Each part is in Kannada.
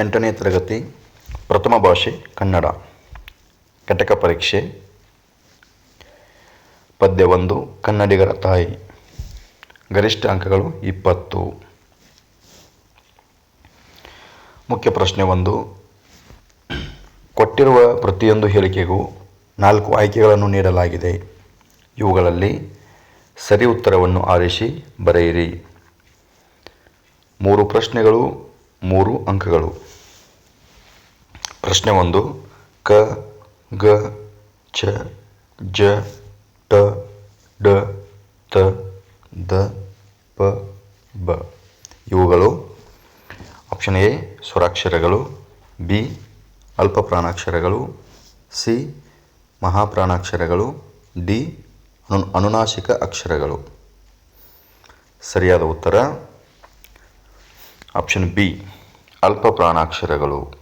ಎಂಟನೇ ತರಗತಿ ಪ್ರಥಮ ಭಾಷೆ ಕನ್ನಡ. ಘಟಕ ಪರೀಕ್ಷೆ. ಪದ್ಯ ಒಂದು, ಕನ್ನಡಿಗರ ತಾಯಿ. ಗರಿಷ್ಠ ಅಂಕಗಳು ಇಪ್ಪತ್ತು. ಮುಖ್ಯ ಪ್ರಶ್ನೆ ಒಂದು. ಕೊಟ್ಟಿರುವ ಪ್ರತಿಯೊಂದು ಹೇಳಿಕೆಗೂ ನಾಲ್ಕು ಆಯ್ಕೆಗಳನ್ನು ನೀಡಲಾಗಿದೆ. ಇವುಗಳಲ್ಲಿ ಸರಿ ಉತ್ತರವನ್ನು ಆರಿಸಿ ಬರೆಯಿರಿ. ಮೂರು ಪ್ರಶ್ನೆಗಳು, ಮೂರು ಅಂಕಗಳು. ಪ್ರಶ್ನೆ ಒಂದು. ಕ, ಗ, ಚ, ಜ, ಟ, ಡ, ತ, ದ, ಪ, ಬ. ಇವುಗಳು ಆಪ್ಷನ್ ಎ ಸ್ವರಾಕ್ಷರಗಳು ಬಿ ಅಲ್ಪ ಪ್ರಾಣಾಕ್ಷರಗಳು ಸಿ ಮಹಾಪ್ರಾಣಾಕ್ಷರಗಳು ಡಿ ಅನು, ಅನುನಾಸಿಕ ಅಕ್ಷರಗಳು. ಸರಿಯಾದ ಉತ್ತರ? ಆಪ್ಷನ್ ಬಿ ಅಲ್ಪ ಪ್ರಾಣಾಕ್ಷರಗಳು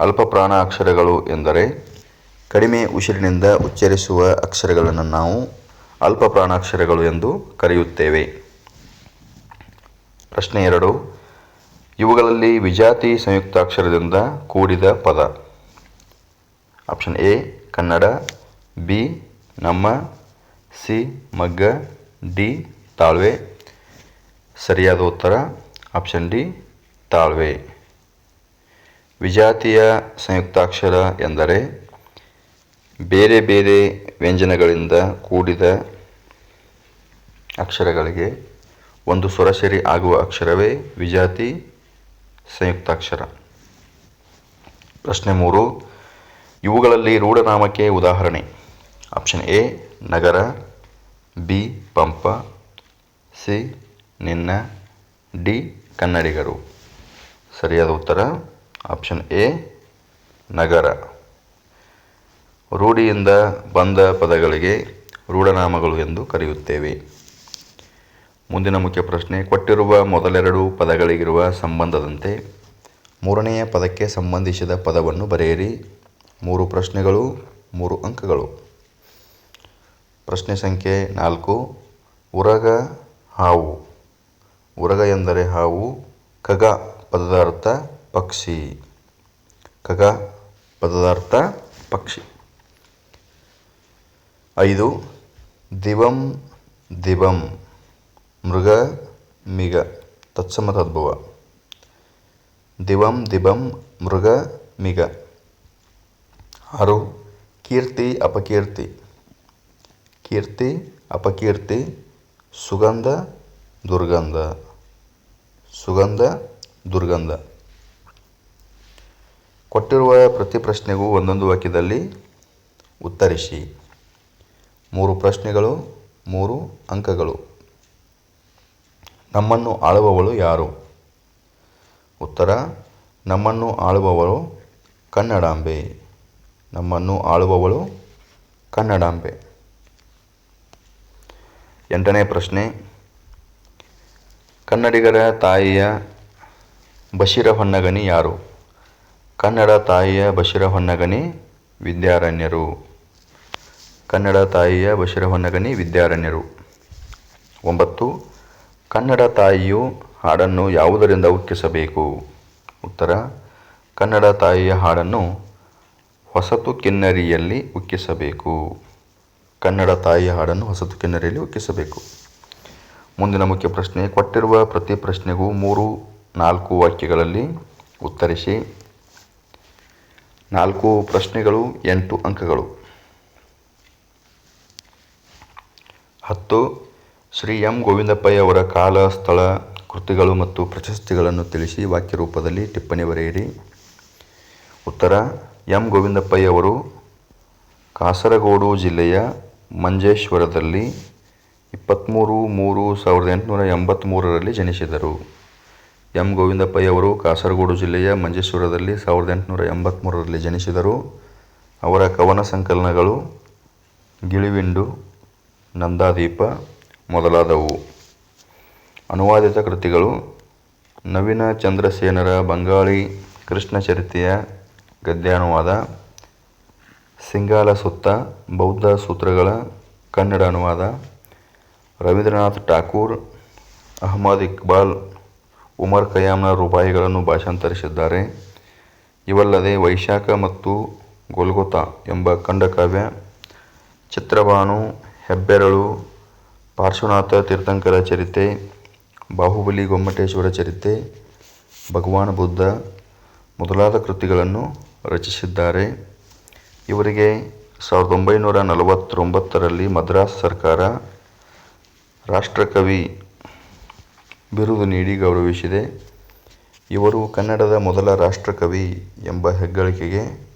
ಅಲ್ಪ ಪ್ರಾಣಾಕ್ಷರಗಳು ಎಂದರೆ ಕಡಿಮೆ ಉಸಿರಿನಿಂದ ಉಚ್ಚರಿಸುವ ಅಕ್ಷರಗಳನ್ನು ನಾವು ಅಲ್ಪ ಪ್ರಾಣಾಕ್ಷರಗಳು ಎಂದು ಕರೆಯುತ್ತೇವೆ. ಪ್ರಶ್ನೆ ಎರಡು. ಇವುಗಳಲ್ಲಿ ವಿಜಾತಿ ಸಂಯುಕ್ತಾಕ್ಷರದಿಂದ ಕೂಡಿದ ಪದ. ಆಪ್ಷನ್ ಎ, ಕನ್ನಡ, ಬಿ, ನಮ್ಮ, ಸಿ, ಮಗ್ಗ, ಡಿ, ತಾಳ್ವೆ. ಸರಿಯಾದ ಉತ್ತರ, ಆಪ್ಷನ್ ಡಿ, ತಾಳ್ವೆ. ವಿಜಾತಿಯ ಸಂಯುಕ್ತಾಕ್ಷರ ಎಂದರೆ ಬೇರೆ ಬೇರೆ ವ್ಯಂಜನಗಳಿಂದ ಕೂಡಿದ ಅಕ್ಷರಗಳಿಗೆ ಒಂದು ಸ್ವರಸರಿ ಆಗುವ ಅಕ್ಷರವೇ ವಿಜಾತಿ ಸಂಯುಕ್ತಾಕ್ಷರ. ಪ್ರಶ್ನೆ ಮೂರು, ಇವುಗಳಲ್ಲಿ ರೂಢನಾಮಕ್ಕೆ ಉದಾಹರಣೆ. ಆಪ್ಷನ್ ಎ, ನಗರ, ಬಿ, ಪಂಪ, ಸಿ, ನಿನ್ನ, ಡಿ, ಕನ್ನಡಿಗರು. ಸರಿಯಾದ ಉತ್ತರ ಆಪ್ಷನ್ ಎ, ನಗರ. ರೂಢಿಯಿಂದ ಬಂದ ಪದಗಳಿಗೆ ರೂಢನಾಮಗಳು ಎಂದು ಕರೆಯುತ್ತೇವೆ. ಮುಂದಿನ ಮುಖ್ಯ ಪ್ರಶ್ನೆ, ಕೊಟ್ಟಿರುವ ಮೊದಲೆರಡು ಪದಗಳಿಗಿರುವ ಸಂಬಂಧದಂತೆ ಮೂರನೆಯ ಪದಕ್ಕೆ ಸಂಬಂಧಿಸಿದ ಪದವನ್ನು ಬರೆಯಿರಿ. ಮೂರು ಪ್ರಶ್ನೆಗಳು, ಮೂರು ಅಂಕಗಳು. ಪ್ರಶ್ನೆ ಸಂಖ್ಯೆ ನಾಲ್ಕು, ಉರಗ, ಹಾವು. ಉರಗ ಎಂದರೆ ಹಾವು ಖಗ ಪದದ ಅರ್ಥ ಪಕ್ಷಿ. ಖಗ ಪದದ ಅರ್ಥ ಪಕ್ಷಿ. ಐದು, ದಿವಂ ದಿವಂ. ಮೃಗ, ಮಿಗ. ತತ್ಸಮ ತದ್ಭವ ದಿವಂ ದಿವಂ, ಮೃಗ, ಮಿಗ. ಆರು, ಕೀರ್ತಿ, ಅಪಕೀರ್ತಿ. ಕೀರ್ತಿ, ಅಪಕೀರ್ತಿ, ಸುಗಂಧ, ದುರ್ಗಂಧ. ಸುಗಂಧ, ದುರ್ಗಂಧ. ಕೊಟ್ಟಿರುವ ಪ್ರತಿ ಪ್ರಶ್ನೆಗೂ ಒಂದೊಂದು ವಾಕ್ಯದಲ್ಲಿ ಉತ್ತರಿಸಿ. ಮೂರು ಪ್ರಶ್ನೆಗಳು, ಮೂರು ಅಂಕಗಳು. ನಮ್ಮನ್ನು ಆಳುವವಳು ಯಾರು? ಉತ್ತರ, ನಮ್ಮನ್ನು ಆಳುವವಳು ಕನ್ನಡಾಂಬೆ. ನಮ್ಮನ್ನು ಆಳುವವಳು ಕನ್ನಡಾಂಬೆ. ಎಂಟನೇ ಪ್ರಶ್ನೆ. ಕನ್ನಡಿಗರ ತಾಯಿಯ ಬಶಿರ ಹೊನ್ನಗನಿ ಯಾರು? ಕನ್ನಡ ತಾಯಿಯ ಬಶಿರ ಹೊನ್ನಗನಿ ವಿದ್ಯಾರಣ್ಯರು. ಕನ್ನಡ ತಾಯಿಯ ಬಶಿರ ಹೊನ್ನಗನಿ ವಿದ್ಯಾರಣ್ಯರು. ಒಂಬತ್ತು, ಕನ್ನಡ ತಾಯಿಯು ಹಾಡನ್ನು ಯಾವುದರಿಂದ ಉಕ್ಕಿಸಬೇಕು? ಉತ್ತರ, ಕನ್ನಡ ತಾಯಿಯ ಹಾಡನ್ನು ಹೊಸತು ಕಿನ್ನರಿಯಲ್ಲಿ ಉಕ್ಕಿಸಬೇಕು. ಕನ್ನಡ ತಾಯಿಯ ಹಾಡನ್ನು ಹೊಸತು ಕಿನ್ನರಿಯಲ್ಲಿ ಉಕ್ಕಿಸಬೇಕು. ಮುಂದಿನ ಮುಖ್ಯ ಪ್ರಶ್ನೆ, ಕೊಟ್ಟಿರುವ ಪ್ರತಿ ಪ್ರಶ್ನೆಗೂ ಮೂರು, ನಾಲ್ಕು ವಾಕ್ಯಗಳಲ್ಲಿ ಉತ್ತರಿಸಿ. ನಾಲ್ಕು ಪ್ರಶ್ನೆಗಳು, ಎಂಟು ಅಂಕಗಳು. ಹತ್ತು, ಶ್ರೀ ಎಂ ಗೋವಿಂದಪ್ಪಯ್ಯ ಅವರ ಕಾಲ, ಸ್ಥಳ, ಕೃತಿಗಳು ಮತ್ತು ಪ್ರಶಸ್ತಿಗಳನ್ನು ತಿಳಿಸಿ ವಾಕ್ಯ ರೂಪದಲ್ಲಿ ಟಿಪ್ಪಣಿ ಬರೆಯಿರಿ. ಉತ್ತರ, ಎಂ ಗೋವಿಂದಪ್ಪಯ್ಯವರು ಕಾಸರಗೋಡು ಜಿಲ್ಲೆಯ ಮಂಜೇಶ್ವರದಲ್ಲಿ ಇಪ್ಪತ್ತ್ಮೂರು ಮೂರು ಸಾವಿರದ ಎಂಟುನೂರ ಎಂಬತ್ತ್ಮೂರರಲ್ಲಿ ಜನಿಸಿದರು. ಎಂ ಗೋವಿಂದಪ್ಪಯ್ಯ ಅವರು ಕಾಸರಗೋಡು ಜಿಲ್ಲೆಯ ಮಂಜೇಶ್ವರದಲ್ಲಿ ಸಾವಿರದ ಎಂಟುನೂರ ಎಂಬತ್ತ್ಮೂರರಲ್ಲಿ ಜನಿಸಿದರು. ಅವರ ಕವನ ಸಂಕಲನಗಳು ಗಿಳಿವಿಂಡು, ನಂದಾದೀಪ ಮೊದಲಾದವು. ಅನುವಾದಿತ ಕೃತಿಗಳು ನವೀನ ಚಂದ್ರಸೇನರ ಬಂಗಾಳಿ ಕೃಷ್ಣಚರಿತೆಯ ಗದ್ಯಾನುವಾದ, ಸಿಂಗಾಲ ಸುತ್ತ ಬೌದ್ಧ ಸೂತ್ರಗಳ ಕನ್ನಡ ಅನುವಾದ, ರವೀಂದ್ರನಾಥ್ ಠಾಕೂರ್, ಅಹಮದ್ ಇಕ್ಬಾಲ್ ಉಮರ್ ಖಯಾಮ್ನ ರೂಪಾಯಿಗಳನ್ನು ಭಾಷಾಂತರಿಸಿದ್ದಾರೆ. ಇವಲ್ಲದೆ ವೈಶಾಖ ಮತ್ತು ಗೊಲ್ಗೊತಾ ಎಂಬ ಖಂಡಕಾವ್ಯ ಚಿತ್ರಭಾನು ಹೆಬ್ಬೆರಳು, ಪಾರ್ಶ್ವನಾಥ ತೀರ್ಥಂಕರ ಚರಿತೆ, ಬಾಹುಬಲಿ ಗೊಮ್ಮಟೇಶ್ವರ ಚರಿತೆ, ಭಗವಾನ್ ಬುದ್ಧ ಮೊದಲಾದ ಕೃತಿಗಳನ್ನು ರಚಿಸಿದ್ದಾರೆ. ಇವರಿಗೆ ಸಾವಿರದ ಒಂಬೈನೂರ ನಲವತ್ತೊಂಬತ್ತರಲ್ಲಿ ಮದ್ರಾಸ್ ಸರ್ಕಾರ ರಾಷ್ಟ್ರಕವಿ ಬಿರುದು ನೀಡಿ ಗೌರವಿಸಿದೆ. ಇವರು ಕನ್ನಡದ ಮೊದಲ ರಾಷ್ಟ್ರಕವಿ ಎಂಬ ಹೆಗ್ಗಳಿಕೆಗೆ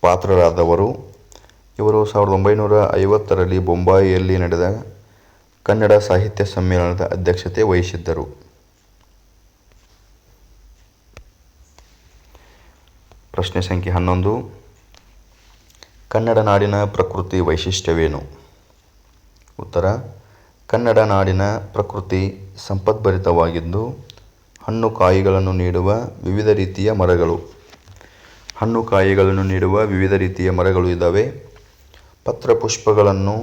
ಪಾತ್ರರಾದವರು. ಇವರು ಸಾವಿರದ ಒಂಬೈನೂರ ಐವತ್ತರಲ್ಲಿ ಬೊಂಬಾಯಿಯಲ್ಲಿ ನಡೆದ ಕನ್ನಡ ಸಾಹಿತ್ಯ ಸಮ್ಮೇಳನದ ಅಧ್ಯಕ್ಷತೆ ವಹಿಸಿದ್ದರು. ಪ್ರಶ್ನೆ ಸಂಖ್ಯೆ ಹನ್ನೊಂದು. ಕನ್ನಡ ನಾಡಿನ ಪ್ರಕೃತಿ ವೈಶಿಷ್ಟ್ಯವೇನು? ಉತ್ತರ ಕನ್ನಡ ನಾಡಿನ ಪ್ರಕೃತಿ ಸಂಪದ್ಭರಿತವಾಗಿದ್ದು, ಹಣ್ಣು ಕಾಯಿಗಳನ್ನು ನೀಡುವ ವಿವಿಧ ರೀತಿಯ ಮರಗಳು. ಹಣ್ಣು ಕಾಯಿಗಳನ್ನು ನೀಡುವ ವಿವಿಧ ರೀತಿಯ ಮರಗಳು ಇದ್ದಾವೆ ಪತ್ರ ಪುಷ್ಪಗಳನ್ನು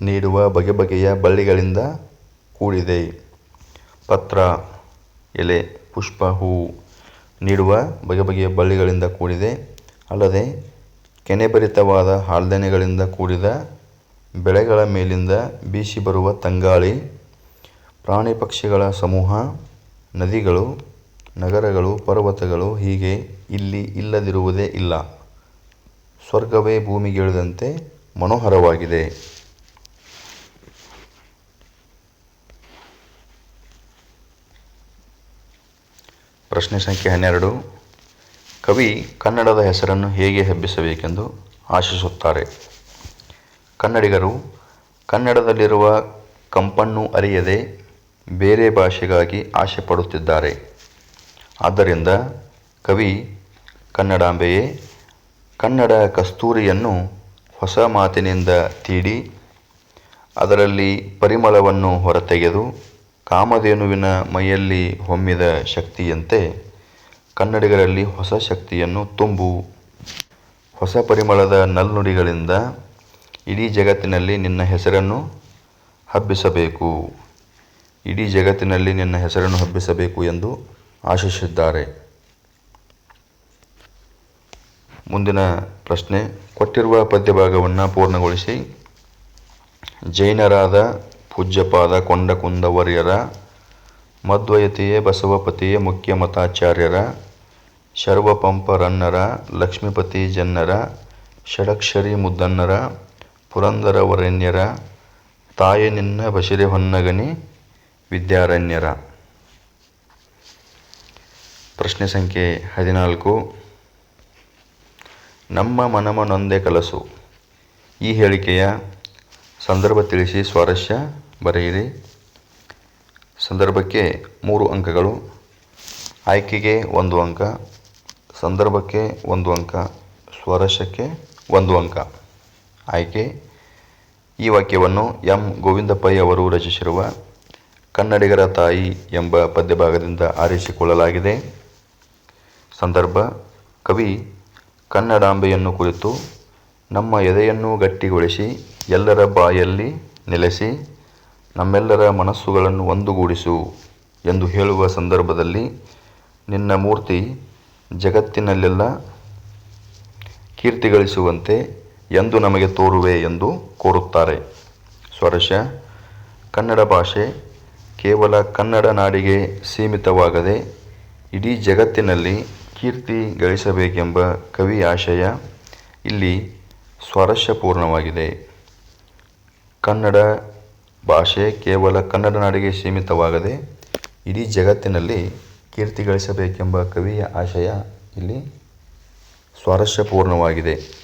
ನೀಡುವ ಬಗೆ ಬಗೆಯ ಬಳ್ಳಿಗಳಿಂದ ಕೂಡಿದೆ. ಪತ್ರ, ಎಲೆ, ಪುಷ್ಪ ಹೂವು ನೀಡುವ ಬಗೆ ಬಗೆಯ ಬಳ್ಳಿಗಳಿಂದ ಕೂಡಿದೆ. ಅಲ್ಲದೆ, ಕೆನೆಭರಿತವಾದ ಹಾಲ್ದೆನೆಗಳಿಂದ ಕೂಡಿದ ಬೆಳೆಗಳ ಮೇಲಿಂದ ಬೀಸಿ ಬರುವ ತಂಗಾಳಿ, ಪ್ರಾಣಿ ಪಕ್ಷಿಗಳ ಸಮೂಹ, ನದಿಗಳು, ನಗರಗಳು, ಪರ್ವತಗಳು ಹೀಗೆ ಇಲ್ಲಿ ಇಲ್ಲದಿರುವುದೇ ಇಲ್ಲ. ಸ್ವರ್ಗವೇ ಭೂಮಿಗಿಳಿದಂತೆ ಮನೋಹರವಾಗಿದೆ. ಪ್ರಶ್ನೆ ಸಂಖ್ಯೆ ಹನ್ನೆರಡು. ಕವಿ ಕನ್ನಡದ ಹೆಸರನ್ನು ಹೇಗೆ ಹಬ್ಬಿಸಬೇಕೆಂದು ಆಶಿಸುತ್ತಾರೆ. ಕನ್ನಡಿಗರು, ಕನ್ನಡದಲ್ಲಿರುವ ಕಂಪನ್ನು ಅರಿಯದೆ ಬೇರೆ ಭಾಷೆಗಾಗಿ ಆಸೆಪಡುತ್ತಿದ್ದಾರೆ ಆದ್ದರಿಂದ ಕವಿ ಕನ್ನಡಾಂಬೆಯೇ, ಕನ್ನಡ ಕಸ್ತೂರಿಯನ್ನು ಹೊಸ ಮಾತಿನಿಂದ ತೀಡಿ, ಅದರಲ್ಲಿ ಪರಿಮಳವನ್ನು ಹೊರತೆಗೆದು ಕಾಮಧೇನುವಿನ ಮೈಯಲ್ಲಿ ಹೊಮ್ಮಿದ ಶಕ್ತಿಯಂತೆ ಕನ್ನಡಿಗರಲ್ಲಿ ಹೊಸ ಶಕ್ತಿಯನ್ನು ತುಂಬು. ಹೊಸ ಪರಿಮಳದ ನಲ್ನುಡಿಗಳಿಂದ ಇಡೀ ಜಗತ್ತಿನಲ್ಲಿ ನಿನ್ನ ಹೆಸರನ್ನು ಹಬ್ಬಿಸಬೇಕು. ಇಡೀ ಜಗತ್ತಿನಲ್ಲಿ ನಿನ್ನ ಹೆಸರನ್ನು ಹಬ್ಬಿಸಬೇಕು ಎಂದು ಆಶಿಸಿದ್ದಾರೆ. ಮುಂದಿನ ಪ್ರಶ್ನೆ, ಕೊಟ್ಟಿರುವ ಪದ್ಯಭಾಗವನ್ನು ಪೂರ್ಣಗೊಳಿಸಿ. ಜೈನರಾದ ಪೂಜ್ಯಪಾದ ಕೊಂಡಕುಂದವರ್ಯರ ಮಧ್ವಯತಿಯೇ ಬಸವಪತಿಯೇ ಮುಖ್ಯ ಮತಾಚಾರ್ಯರ ಶರ್ವಪಂಪರನ್ನರ ಲಕ್ಷ್ಮೀಪತಿ ಜನ್ನರ, ಷಡಕ್ಷರಿ ಮುದ್ದನ್ನರ ಪುರಂದರವರೆಣ್ಯರ, ತಾಯೆ ನಿನ್ನ ಬಸಿರೆ ಹೊನ್ನಗನಿ ವಿದ್ಯಾರಣ್ಯರ. ಪ್ರಶ್ನೆ ಸಂಖ್ಯೆ ಹದಿನಾಲ್ಕು. ನಮ್ಮ ಮನಮನೊಂದೇ ಕಲಸು. ಈ ಹೇಳಿಕೆಯ ಸಂದರ್ಭ ತಿಳಿಸಿ ಸ್ವಾರಸ್ಯ ಬರೆಯಿರಿ. ಸಂದರ್ಭಕ್ಕೆ ಮೂರು ಅಂಕಗಳು. ಆಯ್ಕೆಗೆ ಒಂದು ಅಂಕ. ಸಂದರ್ಭಕ್ಕೆ ಒಂದು ಅಂಕ. ಸ್ವಾರಸ್ಯಕ್ಕೆ ಒಂದು ಅಂಕ. ಆಯ್ಕೆ. ಈ ವಾಕ್ಯವನ್ನು ಎಂ. ಗೋವಿಂದಪ್ಪೈ ಅವರು ರಚಿಸಿರುವ ಕನ್ನಡಿಗರ ತಾಯಿ ಎಂಬ ಪದ್ಯಭಾಗದಿಂದ ಆರಿಸಿಕೊಳ್ಳಲಾಗಿದೆ. ಸಂದರ್ಭ, ಕವಿ ಕನ್ನಡಾಂಬೆಯನ್ನು ಕುರಿತು ನಮ್ಮ ಎದೆಯನ್ನು ಗಟ್ಟಿಗೊಳಿಸಿ ಎಲ್ಲರ ಬಾಯಲ್ಲಿ ನೆಲೆಸಿ ನಮ್ಮೆಲ್ಲರ ಮನಸ್ಸುಗಳನ್ನು ಒಂದುಗೂಡಿಸು ಎಂದು ಹೇಳುವ ಸಂದರ್ಭದಲ್ಲಿ ನಿನ್ನ ಮೂರ್ತಿ ಜಗತ್ತಿನಲ್ಲೆಲ್ಲ ಕೀರ್ತಿಗಳಿಸುವಂತೆ ಎಂದು ನಮಗೆ ತೋರುವೆ ಎಂದು ಕೋರುತ್ತಾರೆ. ಸ್ವರಶ, ಕನ್ನಡ ಭಾಷೆ ಕೇವಲ ಕನ್ನಡ ನಾಡಿಗೆ ಸೀಮಿತವಾಗದೆ ಇಡೀ ಜಗತ್ತಿನಲ್ಲಿ ಕೀರ್ತಿ ಗಳಿಸಬೇಕೆಂಬ ಕವಿ ಆಶಯ ಇಲ್ಲಿ ಸ್ವಾರಸ್ಯಪೂರ್ಣವಾಗಿದೆ. ಕನ್ನಡ ಭಾಷೆ ಕೇವಲ ಕನ್ನಡ ನಾಡಿಗೆ ಸೀಮಿತವಾಗದೆ ಇಡೀ ಜಗತ್ತಿನಲ್ಲಿ ಕೀರ್ತಿ ಗಳಿಸಬೇಕೆಂಬ ಕವಿಯ ಆಶಯ ಇಲ್ಲಿ ಸ್ವಾರಸ್ಯಪೂರ್ಣವಾಗಿದೆ.